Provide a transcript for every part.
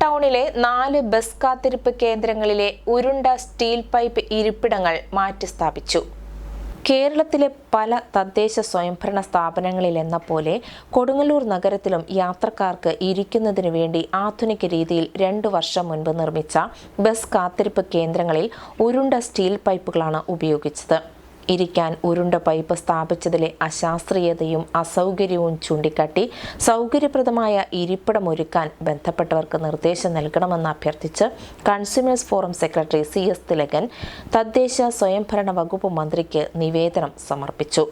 ടൗണിലെ നാല് ബസ് കാത്തിരിപ്പ് കേന്ദ്രങ്ങളിലെ ഉരുണ്ട സ്റ്റീൽ പൈപ്പ് ഇരിപ്പിടങ്ങൾ മാറ്റിസ്ഥാപിച്ചു കേരളത്തിലെ പല തദ്ദേശ സ്വയംഭരണ സ്ഥാപനങ്ങളിലെന്ന പോലെ കൊടുങ്ങല്ലൂർ നഗരത്തിലും യാത്രക്കാർക്ക് ഇരിക്കുന്നതിന് വേണ്ടി ആധുനിക രീതിയിൽ രണ്ടു വർഷം മുൻപ് നിർമ്മിച്ച ബസ് കാത്തിരിപ്പ് കേന്ദ്രങ്ങളിൽ ഉരുണ്ട സ്റ്റീൽ പൈപ്പുകളാണ് ഉപയോഗിച്ചത്. ഇരിക്കാൻ ഉരുണ്ട പൈപ്പ് സ്ഥാപിച്ചതിലെ അശാസ്ത്രീയതയും അസൗകര്യവും ചൂണ്ടിക്കാട്ടി സൗകര്യപ്രദമായ ഇരിപ്പിടമൊരുക്കാൻ ബന്ധപ്പെട്ടവർക്ക് നിർദ്ദേശം നൽകണമെന്ന് അഭ്യർത്ഥിച്ച് consumers forum secretary C S Thilakan തദ്ദേശ സ്വയംഭരണ വകുപ്പ് മന്ത്രിക്ക് നിവേദനം സമർപ്പിച്ചു.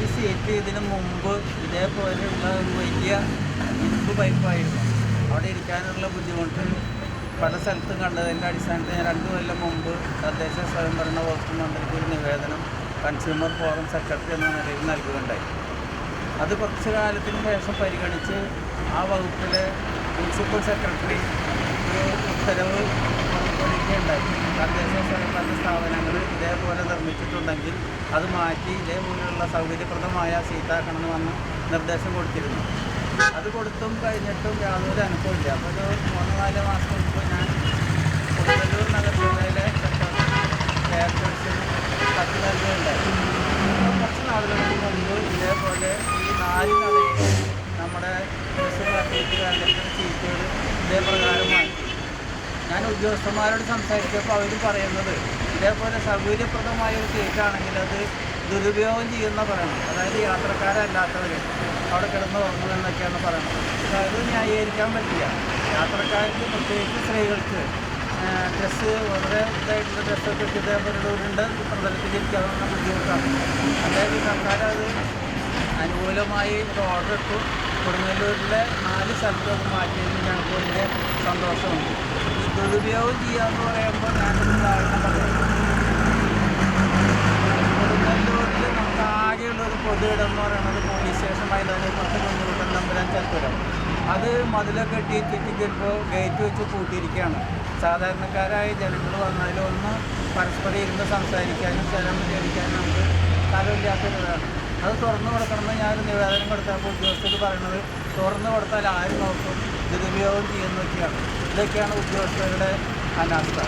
ഈ സീറ്റ് ഇതിന് മുമ്പ് ഇതേപോലെയുള്ള ഒരു വലിയ ഇരുമ്പ് പൈപ്പായിരുന്നു. അവിടെ ഇരിക്കാനുള്ള ബുദ്ധിമുട്ട് പല സ്ഥലത്തും കണ്ടതിന്റെ അടിസ്ഥാനത്തിൽ ഞാൻ രണ്ട് കൊല്ലം മുമ്പ് തദ്ദേശ സ്വയംഭരണ വകുപ്പ് മന്ത്രിക്ക് ഒരു നിവേദനം കൺസ്യൂമർ ഫോറം സെക്രട്ടറി എന്ന നിലയിൽ നൽകുകയുണ്ടായി. അത് കുറച്ച് കാലത്തിന് ശേഷം പരിഗണിച്ച് ആ വകുപ്പിലെ പ്രിൻസിപ്പൽ സെക്രട്ടറി ഒരു ഉത്തരവ് പുറപ്പെടുവിക്കുകയുണ്ടായി തദ്ദേശ സ്വയംഭരണ സ്ഥാപനങ്ങൾ ഇതേപോലെ നിർമ്മിച്ചിട്ടുണ്ടെങ്കിൽ അത് മാറ്റി ഇതേപോലെയുള്ള സൗകര്യപ്രദമായ സീറ്റാക്കണമെന്ന് വന്ന് നിർദ്ദേശം കൊടുത്തിരുന്നു. അത് കൊടുത്തും കഴിഞ്ഞിട്ടും യാതൊരു അനുഭവമില്ല അപ്പോൾ ഒരു മൂന്ന് നാല് മാസം മുമ്പ് ഞാൻ കൊടുങ്ങല്ലൂർ നഗരസഭയിലെ കത്ത് നൽകുകയുണ്ടായി കുറച്ച് നാളുകൾക്ക് മുമ്പ് ഇതേപോലെ ഈ നാല് കടയിൽ നമ്മുടെ ബസ് കാത്തിരിപ്പ് കേന്ദ്രത്തിന്റെ സീറ്റുകൾ ഇതേപ്രകാരം മാറ്റി ഞാൻ ഉദ്യോഗസ്ഥന്മാരോട് സംസാരിച്ചപ്പോൾ അവർ പറയുന്നത് ഇതേപോലെ സൗകര്യപ്രദമായ ഒരു സീറ്റാണെങ്കിൽ അത് ദുരുപയോഗം ചെയ്യുന്ന പറയണം. അതായത് യാത്രക്കാരല്ലാത്തവർ അവിടെ കിടന്ന് ഉറങ്ങുമെന്നൊക്കെയാണ് പറയുന്നത് അത് ന്യായീകരിക്കാൻ പറ്റില്ല. യാത്രക്കാർക്ക് പ്രത്യേകിച്ച് സ്ത്രീകൾക്ക് ഡ്രസ്സ് വളരെ ഇതായിട്ടുള്ള ഡ്രസ്സൊക്കെ ഇതേപോലെ ഉരുണ്ട് പ്രതലത്തിലിരിക്കാവുന്ന ബുദ്ധിമുട്ടാണ്. അതായത് സർക്കാർ അത് അനുകൂലമായി ഒരു ഓർഡർ ഇട്ടു. കൊടുങ്ങല്ലൂരിലെ നാല് സ്ഥലത്തൊക്കെ മാറ്റിയതിൽ ഞങ്ങൾക്ക് വലിയ സന്തോഷമുണ്ട്. ദുരുപയോഗം ചെയ്യുക എന്ന് പറയുമ്പോൾ ഞാനൊരു ഉദാഹരണം പറയാം. ചത്തുരം അത് മതിലൊക്കെ കെട്ടി ചുറ്റിക്കപ്പോൾ ഗേറ്റ് വെച്ച് കൂട്ടിയിരിക്കുകയാണ് സാധാരണക്കാരായ ജനങ്ങൾ വന്നാലും ഒന്ന് പരസ്പരം ഇരുന്ന് സംസാരിക്കാനും സ്ഥലം വിചാരിക്കാനും നമുക്ക് സ്ഥലമില്ലാത്തൊരിതാണ് അത് തുറന്നു കൊടുക്കണമെന്ന് ഞാൻ നിവേദനം കൊടുത്തപ്പോൾ ഉദ്യോഗസ്ഥർ പറയുന്നത് തുറന്നു കൊടുത്താൽ ആരും നോക്കും? ദുരുപയോഗം ചെയ്യുന്നതൊക്കെയാണ്. ഇതൊക്കെയാണ് ഉദ്യോഗസ്ഥരുടെ അനാസ്ഥ.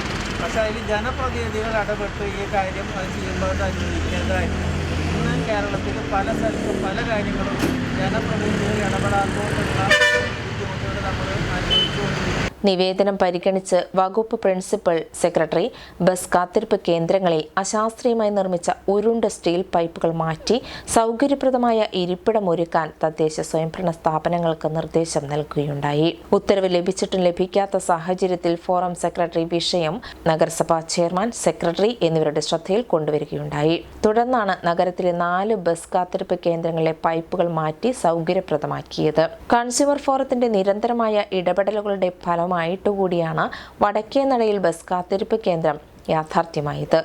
പക്ഷേ അതിൽ ജനപ്രതിനിധികൾ ഇടപെട്ട് ഈ കാര്യം അത് ചെയ്യുമ്പോൾ അത് അനുവദിക്കേണ്ടതായിരുന്നു ഇന്ന് കേരളത്തിൽ പല സ്ഥലത്തും പല കാര്യങ്ങളും ஜனப்பிரதிநிதிகள் இடபெடாதோ നിവേദനം പരിഗണിച്ച് വകുപ്പ് പ്രിൻസിപ്പൽ സെക്രട്ടറി ബസ് കാത്തിരിപ്പ് കേന്ദ്രങ്ങളിൽ അശാസ്ത്രീയമായി നിർമ്മിച്ച ഉരുണ്ട സ്റ്റീൽ പൈപ്പുകൾ മാറ്റി സൗകര്യപ്രദമായ ഇരിപ്പിടം ഒരുക്കാൻ തദ്ദേശ സ്വയംഭരണ സ്ഥാപനങ്ങൾക്ക് നിർദ്ദേശം നൽകുകയുണ്ടായി. ഉത്തരവ് ലഭിച്ചിട്ടും ലഭിക്കാത്ത സാഹചര്യത്തിൽ ഫോറം സെക്രട്ടറി വിഷയം നഗരസഭാ ചെയർമാൻ സെക്രട്ടറി എന്നിവരുടെ ശ്രദ്ധയിൽ കൊണ്ടുവരികയുണ്ടായി. തുടർന്നാണ് നഗരത്തിലെ നാല് ബസ് കാത്തിരിപ്പ് കേന്ദ്രങ്ങളിലെ പൈപ്പുകൾ മാറ്റി സൗകര്യപ്രദമാക്കിയത്. കൺസ്യൂമർ ഫോറത്തിന്റെ നിരന്തരമായ ഇടപെടലുകളുടെ ഫലമായിട്ടുകൂടിയാണ് വടക്കേനടയിൽ ബസ് കാത്തിരിപ്പ് കേന്ദ്രം യാഥാർത്ഥ്യമായത്.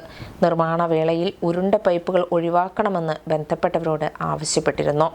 നിർമ്മാണ വേളയിൽ ഉരുണ്ട പൈപ്പുകൾ ഒഴിവാക്കണമെന്ന് ബന്ധപ്പെട്ടവരോട് ആവശ്യപ്പെട്ടിരുന്നു.